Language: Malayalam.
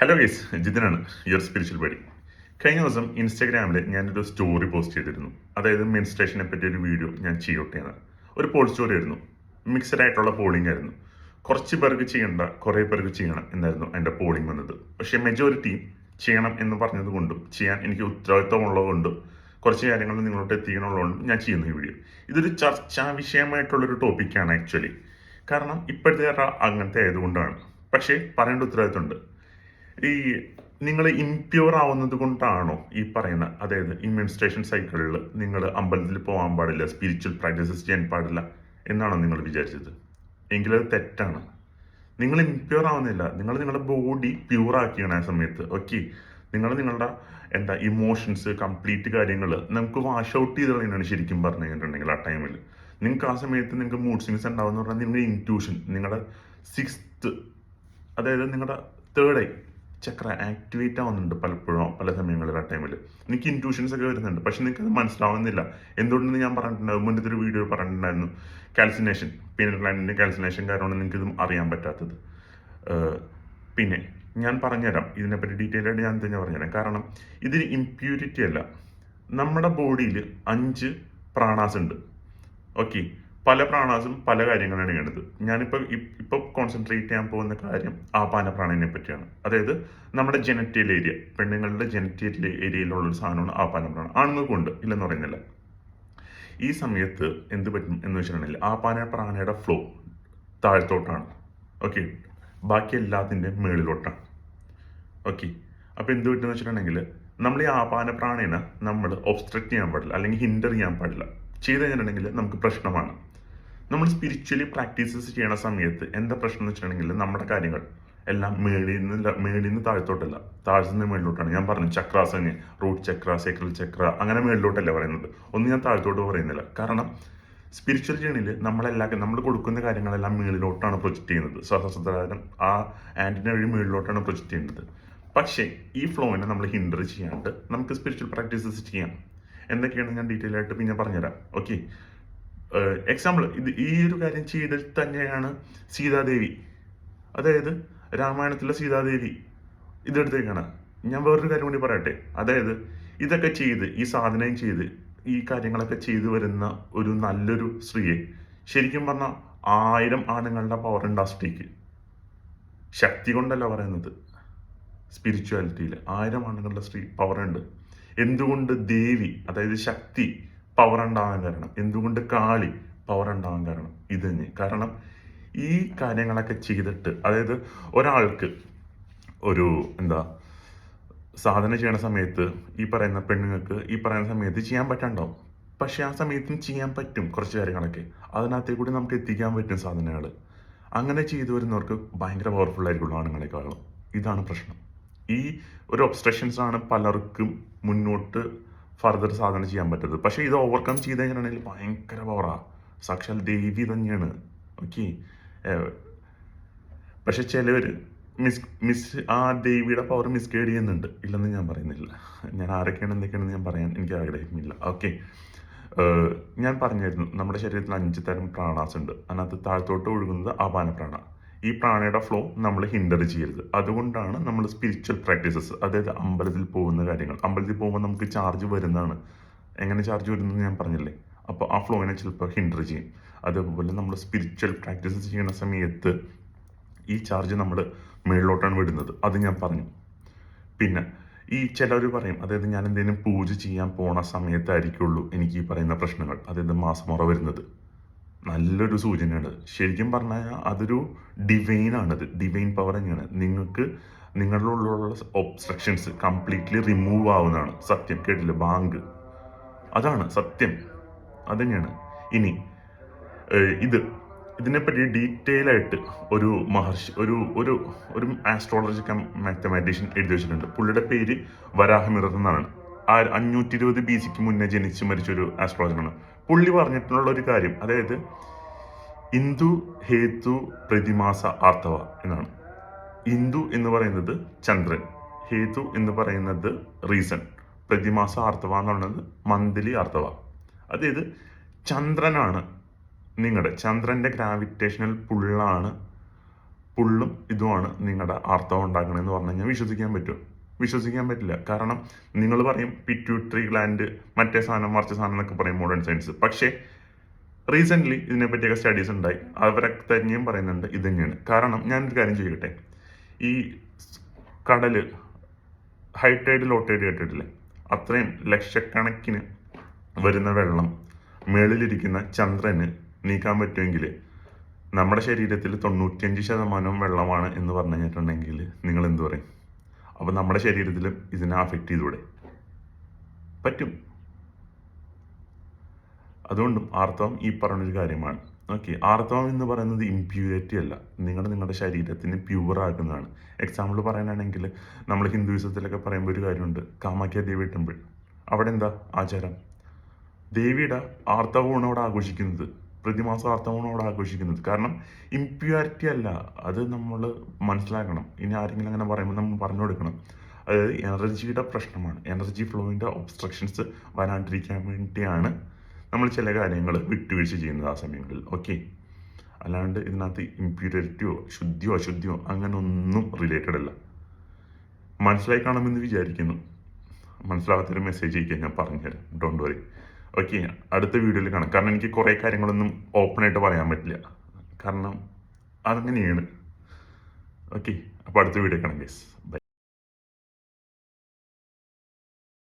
ഹലോ ഗേസ് ജിതിനാണ്. യുവർ സ്പിരിച്വൽ ബഡി കഴിഞ്ഞ ദിവസം ഇൻസ്റ്റാഗ്രാമിൽ ഞാനൊരു സ്റ്റോറി പോസ്റ്റ് ചെയ്തിരുന്നു. അതായത് മെൻസ്ട്രേഷനെ പറ്റി ഒരു വീഡിയോ ഞാൻ ചെയ്യട്ടെയാണ് ഒരു പോൾ സ്റ്റോറി ആയിരുന്നു. മിക്സഡ് ആയിട്ടുള്ള പോളിംഗ് ആയിരുന്നു. കുറച്ച് പേർക്ക് ചെയ്യേണ്ട കുറേ പേർക്ക് ചെയ്യണം എന്നായിരുന്നു എന്റെ പോളിംഗ് വന്നത്. പക്ഷേ മെജോറിറ്റി ചെയ്യണം എന്ന് പറഞ്ഞത് കൊണ്ടും ചെയ്യാൻ എനിക്ക് ഉത്തരവാദിത്വമുള്ളത് കൊണ്ടും കുറച്ച് കാര്യങ്ങൾ നിങ്ങളോട്ട് എത്തിക്കണമുള്ളതുകൊണ്ടും ഞാൻ ചെയ്യുന്ന ഈ വീഡിയോ ഇതൊരു ചർച്ചാ വിഷയമായിട്ടുള്ളൊരു ടോപ്പിക്കാണ് ആക്ച്വലി കാരണം ഇപ്പോഴത്തെ അങ്ങനത്തെ ആയതുകൊണ്ടാണ്. പക്ഷേ പറയേണ്ട ഉത്തരവാദിത്തമുണ്ട്. ഈ നിങ്ങൾ ഇംപ്യൂർ ആവുന്നത് കൊണ്ടാണോ ഈ പറയുന്ന അതായത് ഈ മെൻസ്ട്രേഷൻ സൈക്കിളിൽ നിങ്ങൾ അമ്പലത്തിൽ പോകാൻ പാടില്ല സ്പിരിച്വൽ പ്രാക്ടീസസ് ചെയ്യാൻ പാടില്ല എന്നാണോ നിങ്ങൾ വിചാരിച്ചത്? എങ്കിലത് തെറ്റാണ്. നിങ്ങൾ ഇംപ്യൂർ ആവുന്നില്ല. നിങ്ങൾ നിങ്ങളുടെ ബോഡി പ്യൂർ ആക്കിയാണ് ആ സമയത്ത് ഓക്കെ നിങ്ങൾ നിങ്ങളുടെ എന്താ ഇമോഷൻസ് കംപ്ലീറ്റ് കാര്യങ്ങൾ നമുക്ക് വാഷ് ഔട്ട് ചെയ്ത് കളയുന്നതാണ് ശരിക്കും പറഞ്ഞു കഴിഞ്ഞിട്ടുണ്ടെങ്കിൽ ആ ടൈമിൽ നിങ്ങൾക്ക് ആ സമയത്ത് നിങ്ങൾക്ക് മൂഡ് സ്വിങ്സ് ഉണ്ടാവുന്ന പറഞ്ഞാൽ നിങ്ങളുടെ ഇന്റ്യൂഷൻ നിങ്ങളുടെ സിക്സ്ത് അതായത് നിങ്ങളുടെ തേർഡ് ഐ ചക്ര ആക്ടിവേറ്റ് ആവുന്നുണ്ട് പലപ്പോഴും പല സമയങ്ങളിൽ ആ ടൈമിൽ എനിക്ക് ഇന്റ്യൂഷൻസ് ഒക്കെ വരുന്നുണ്ട്. പക്ഷെ അത് മനസ്സിലാവുന്നില്ല. എന്തുകൊണ്ടെന്ന് ഞാൻ പറഞ്ഞിട്ടുണ്ടായിരുന്നു മുന്നത്തെ ഒരു വീഡിയോ പറഞ്ഞിട്ടുണ്ടായിരുന്നു. കാൽസിനേഷൻ പീനൽ ഗ്ലാൻഡിന്റെ കാൽസിനേഷൻ കാരണമാണ് ഇത് അറിയാൻ പറ്റാത്തത്. പിന്നെ ഞാൻ പറഞ്ഞുതരാം. ഇതിനെപ്പറ്റി ഡീറ്റെയിൽ ആയിട്ട് ഞാൻ തന്നെ പറഞ്ഞുതരാം. കാരണം ഇതിന് ഇമ്പ്യൂരിറ്റി അല്ല. നമ്മുടെ ബോഡിയിൽ അഞ്ച് പ്രാണാസ് ഉണ്ട്. ഓക്കെ പല പ്രാണാസും പല കാര്യങ്ങളാണ് ചെയ്യണത് ഞാനിപ്പോൾ ഇപ്പോൾ കോൺസെൻട്രേറ്റ് ചെയ്യാൻ പോകുന്ന കാര്യം ആപാന പ്രാണനെ പറ്റിയാണ് അതായത് നമ്മുടെ ജനറ്റീൽ ഏരിയ പെണ്ണുങ്ങളുടെ ജനറ്റിയൽ ഏരിയയിലുള്ള ഒരു സാധനമാണ് ആപാന പ്രാണം ആണുങ്ങൾക്കുണ്ട് ഇല്ലെന്ന് പറയുന്നില്ല. ഈ സമയത്ത് എന്ത് പറ്റും എന്ന് വെച്ചിട്ടുണ്ടെങ്കിൽ ആപാന പ്രാണയുടെ ഫ്ലോ താഴത്തോട്ടാണ്. ഓക്കെ ബാക്കി എല്ലാത്തിന്റെ മേളിലോട്ടാണ്. ഓക്കെ അപ്പോൾ എന്ത് പറ്റുമെന്ന് വെച്ചിട്ടുണ്ടെങ്കിൽ നമ്മൾ ഈ ആപാന പ്രാണേനെ നമ്മൾ ഒബ്സ്ട്രക്ട് ചെയ്യാൻ പാടില്ല അല്ലെങ്കിൽ ഹിൻഡർ ചെയ്യാൻ പാടില്ല. ചെയ്ത് കഴിഞ്ഞിട്ടുണ്ടെങ്കിൽ നമുക്ക് പ്രശ്നമാണ്. നമ്മൾ സ്പിരിച്വലി പ്രാക്ടീസസ് ചെയ്യണ സമയത്ത് എന്താ പ്രശ്നം എന്ന് വെച്ചിട്ടുണ്ടെങ്കിൽ നമ്മുടെ കാര്യങ്ങൾ എല്ലാം മേളിൽ നിന്ന് മേളിൽ നിന്ന് താഴത്തോട്ടല്ല. താഴ്ത്തു നിന്ന് മേളിലോട്ടാണ്. ഞാൻ പറഞ്ഞു ചക്രാസ് റൂട്ട് ചക്ര സൈക്കിൾ ചക്ര അങ്ങനെ മേളിലോട്ടല്ല പറയുന്നത്. ഒന്നും ഞാൻ താഴത്തോട്ട് പറയുന്നില്ല. കാരണം സ്പിരിച്വൽ ജേണിയിൽ നമ്മളെല്ലാ നമ്മൾ കൊടുക്കുന്ന കാര്യങ്ങളെല്ലാം മേളിലോട്ടാണ് പ്രൊജക്റ്റ് ചെയ്യുന്നത്. സഹസ്രധാരം ആ ആന്റിന വഴി മേളിലോട്ടാണ് പ്രൊജക്റ്റ് ചെയ്യുന്നത്. പക്ഷേ ഈ ഫ്ലോവിനെ നമ്മൾ ഹിൻഡർ ചെയ്യാണ്ട് നമുക്ക് സ്പിരിച്വൽ പ്രാക്ടീസസ് ചെയ്യാം. എന്തൊക്കെയാണ് ഞാൻ ഡീറ്റെയിൽ ആയിട്ട് പിന്നെ പറഞ്ഞുതരാം. ഓക്കെ എക്സാമ്പിൾ ഇത് ഈ ഒരു കാര്യം ചെയ്തിൽ തന്നെയാണ് സീതാദേവി. അതായത് രാമായണത്തിലെ സീതാദേവി ഇതെടുത്തേക്കാണ്. ഞാൻ വേറൊരു കാര്യം കൂടി പറയട്ടെ. അതായത് ഇതൊക്കെ ചെയ്ത് ഈ സാധനയും ചെയ്ത് ഈ കാര്യങ്ങളൊക്കെ ചെയ്തു വരുന്ന ഒരു നല്ലൊരു സ്ത്രീയെ ശരിക്കും പറഞ്ഞാൽ ആയിരം ആണുങ്ങളുടെ പവർ ഉണ്ട് ആ സ്ത്രീക്ക്. ശക്തി കൊണ്ടല്ല പറയുന്നത്. സ്പിരിച്വാലിറ്റിയിൽ ആയിരം ആണുങ്ങളുടെ സ്ത്രീ പവർ ഉണ്ട്. എന്തുകൊണ്ട് ദേവി അതായത് ശക്തി പവർ ഉണ്ടാവാൻ കാരണം. എന്തുകൊണ്ട് കാളി പവർ ഉണ്ടാവാൻ കാരണം? ഇത് തന്നെ. കാരണം ഈ കാര്യങ്ങളൊക്കെ ചെയ്തിട്ട് അതായത് ഒരാൾക്ക് ഒരു എന്താ സാധന ചെയ്യണ സമയത്ത് ഈ പറയുന്ന പെണ്ണുങ്ങൾക്ക് ഈ പറയുന്ന സമയത്ത് ചെയ്യാൻ പറ്റാണ്ടാവും. പക്ഷെ ആ സമയത്തും ചെയ്യാൻ പറ്റും കുറച്ച് കാര്യങ്ങളൊക്കെ. അതിനകത്തേ കൂടി നമുക്ക് എത്തിക്കാൻ പറ്റും സാധനങ്ങൾ. അങ്ങനെ ചെയ്തു വരുന്നവർക്ക് ഭയങ്കര പവർഫുൾ ആയിരിക്കുള്ളൂ ആണുങ്ങളെക്കാളും ഇതാണ് പ്രശ്നം. ഈ ഒരു ഒബ്സ്ട്രക്ഷൻസ് ആണ് പലർക്കും മുന്നോട്ട് ഫർദർ സാധനം ചെയ്യാൻ പറ്റരുത്. പക്ഷേ ഇത് ഓവർകം ചെയ്ത് കഴിഞ്ഞിട്ടുണ്ടെങ്കിൽ ഭയങ്കര പവറാണ് സാക്ഷാൽ ദേവി തന്നെയാണ്. ഓക്കെ പക്ഷെ ചിലവർ മിസ് മിസ് ആ ദേവിയുടെ പവർ മിസ്ഗൈഡ് ചെയ്യുന്നുണ്ട്. ഇല്ലെന്ന് ഞാൻ പറയുന്നില്ല. ഞാൻ ആരൊക്കെയാണ് എന്തൊക്കെയാണെന്ന് ഞാൻ പറയാൻ എനിക്ക് ആഗ്രഹിക്കുന്നില്ല ഓക്കെ ഞാൻ പറഞ്ഞായിരുന്നു നമ്മുടെ ശരീരത്തിൽ അഞ്ച് തരം പ്രാണാസ് ഉണ്ട്. അതിനകത്ത് താഴത്തോട്ട് ഒഴുകുന്നത് ആപാന പ്രാണ ഈ പ്രാണയുടെ ഫ്ലോ നമ്മൾ ഹിൻഡർ ചെയ്യരുത്. അതുകൊണ്ടാണ് നമ്മൾ സ്പിരിച്വൽ പ്രാക്ടീസസ് അതായത് അമ്പലത്തിൽ പോകുന്ന കാര്യങ്ങൾ. അമ്പലത്തിൽ പോകുമ്പോൾ നമുക്ക് ചാർജ് വരുന്നതാണ്. എങ്ങനെ ചാർജ് വരുന്നത് ഞാൻ പറഞ്ഞില്ലേ? അപ്പോൾ ആ ഫ്ലോയിനെ ചിലപ്പോൾ ഹിൻഡർ ചെയ്യും. അതേപോലെ നമ്മൾ സ്പിരിച്വൽ പ്രാക്ടീസസ് ചെയ്യുന്ന സമയത്ത് ഈ ചാർജ് നമ്മൾ മുകളിലോട്ടാണ് വിടുന്നത്. അത് ഞാൻ പറഞ്ഞു. പിന്നെ ഈ ചിലർ പറയും അതായത് ഞാൻ എന്തെങ്കിലും പൂജ ചെയ്യാൻ പോണ സമയത്തായിരിക്കുള്ളൂ എനിക്ക് ഈ പറയുന്ന പ്രശ്നങ്ങൾ. അതായത് മാസമുറ വരുന്നത്. നല്ലൊരു സൂചനയാണ്. ശരിക്കും പറഞ്ഞാൽ അതൊരു ഡിവൈൻ ആണത്. ഡിവൈൻ പവർ തന്നെയാണ്. നിങ്ങൾക്ക് നിങ്ങളുടെ ഉള്ളിലുള്ള ഒബ്സ്ട്രക്ഷൻസ് കംപ്ലീറ്റ്ലി റിമൂവ് ആവുന്നതാണ്. സത്യം. കേട്ടില്ല? ബാങ്ക്. അതാണ് സത്യം. അതന്നെയാണ്. ഇനി ഇത്. ഇതിനെപ്പറ്റി ഡീറ്റെയിൽ ആയിട്ട് ഒരു മഹർഷി ഒരു ഒരു ഒരു ആസ്ട്രോളജിക്കൽ മാത്തമാറ്റീഷ്യൻ എഴുതി വെച്ചിട്ടുണ്ട്. പുള്ളിയുടെ പേര് വരാഹമിറർ എന്നാണ്. ആ അഞ്ഞൂറ്റി ഇരുപത് ബി സിക്ക് മുന്നേ ജനിച്ച് മരിച്ച ഒരു ആസ്ട്രോളജറാണ് പുള്ളി പറഞ്ഞിട്ടുള്ള ഒരു കാര്യം. അതായത് ഇന്ദു ഹേതു പ്രതിമാസ ആർത്തവ എന്നാണ്. ഇന്ദു എന്ന് പറയുന്നത് ചന്ദ്രൻ. ഹേതു എന്ന് പറയുന്നത് റീസൺ. പ്രതിമാസ ആർത്തവ എന്ന് പറയുന്നത് മന്ത്ലി ആർത്തവ. അതായത് ചന്ദ്രനാണ് നിങ്ങളുടെ ചന്ദ്രന്റെ ഗ്രാവിറ്റേഷണൽ പുള്ളാണ് പുള്ളും ഇതുമാണ് നിങ്ങളുടെ ആർത്തവം ഉണ്ടാക്കണമെന്ന് പറഞ്ഞു കഴിഞ്ഞാൽ വിശ്വസിക്കാൻ പറ്റുമോ വിശ്വസിക്കാൻ പറ്റില്ല. കാരണം നിങ്ങൾ പറയും പിറ്റ്യൂട്രി ഗ്ലാൻഡ് മറ്റേ സാധനം മറിച്ച സാധനം എന്നൊക്കെ പറയും മോഡേൺ സയൻസ് പക്ഷേ റീസെന്റ്ലി ഇതിനെപ്പറ്റിയൊക്കെ സ്റ്റഡീസ് ഉണ്ടായി. അവരൊക്കെ തന്നെയും പറയുന്നുണ്ട് ഇത് തന്നെയാണ്. കാരണം ഞാനൊരു കാര്യം ചെയ്യട്ടെ? ഈ കടൽ ഹൈ ടൈഡ് ലോ ടൈഡ് കേട്ടിട്ടില്ലേ? അത്രയും ലക്ഷക്കണക്കിന് വരുന്ന വെള്ളം മേളിലിരിക്കുന്ന ചന്ദ്രന് നീക്കാൻ പറ്റുമെങ്കിൽ നമ്മുടെ ശരീരത്തിൽ തൊണ്ണൂറ്റിയഞ്ച് ശതമാനവും വെള്ളമാണ് എന്ന് പറഞ്ഞു കഴിഞ്ഞിട്ടുണ്ടെങ്കിൽ നിങ്ങൾ എന്ത് പറയും? അപ്പോൾ നമ്മുടെ ശരീരത്തിലും ഇതിനെ അഫക്റ്റ് ചെയ്തൂടെ പറ്റും. അതുകൊണ്ടും ആർത്തവം ഈ പറഞ്ഞൊരു കാര്യമാണ്. ഓക്കെ ആർത്തവം എന്ന് പറയുന്നത് ഇമ്പ്യൂരിറ്റി അല്ല. നിങ്ങൾ നിങ്ങളുടെ ശരീരത്തിന് പ്യുവറാക്കുന്നതാണ് എക്സാമ്പിൾ പറയാനാണെങ്കിൽ നമ്മൾ ഹിന്ദുയിസത്തിലൊക്കെ പറയുമ്പോൾ ഒരു കാര്യമുണ്ട്. കാമാക്യ ദേവി ടെമ്പിൾ. അവിടെ എന്താ? ആചാരം. ദേവിയുടെ ആർത്തവമാണ് അവിടെ ആഘോഷിക്കുന്നത് പ്രതിമാസം ആർത്തവമാണ് അവിടെ ആഘോഷിക്കുന്നത്. കാരണം ഇംപ്യൂരിറ്റി അല്ല. അത് നമ്മൾ മനസ്സിലാക്കണം. ഇനി ആരെങ്കിലും അങ്ങനെ പറയുമ്പോൾ നമ്മൾ പറഞ്ഞു കൊടുക്കണം. അതായത് എനർജിയുടെ പ്രശ്നമാണ്. എനർജി ഫ്ലോയിന്റെ ഒബ്സ്ട്രക്ഷൻസ് വരാണ്ടിരിക്കാൻ വേണ്ടിയാണ് നമ്മൾ ചില കാര്യങ്ങൾ വിട്ടുവീഴ്ച ചെയ്യുന്നത് ആ സമയങ്ങളിൽ. ഓക്കെ അല്ലാണ്ട് ഇതിനകത്ത് ഇംപ്യൂരിറ്റിയോ ശുദ്ധിയോ അശുദ്ധിയോ അങ്ങനെ ഒന്നും റിലേറ്റഡ് അല്ല. മനസ്സിലായി കാണുമെന്ന് വിചാരിക്കുന്നു. മനസ്സിലാവാത്തൊരു മെസ്സേജ് അയക്കാൻ ഞാൻ പറഞ്ഞുതരാം. ഡോണ്ട് വറി ഓക്കെ അടുത്ത വീഡിയോയിൽ കാണാം. കാരണം എനിക്ക് കുറേ കാര്യങ്ങളൊന്നും ഓപ്പണായിട്ട് പറയാൻ പറ്റില്ല. കാരണം അതങ്ങനെയാണ്. ഓക്കെ അപ്പോൾ അടുത്ത വീഡിയോ കാണാം ഗേസ് ബൈ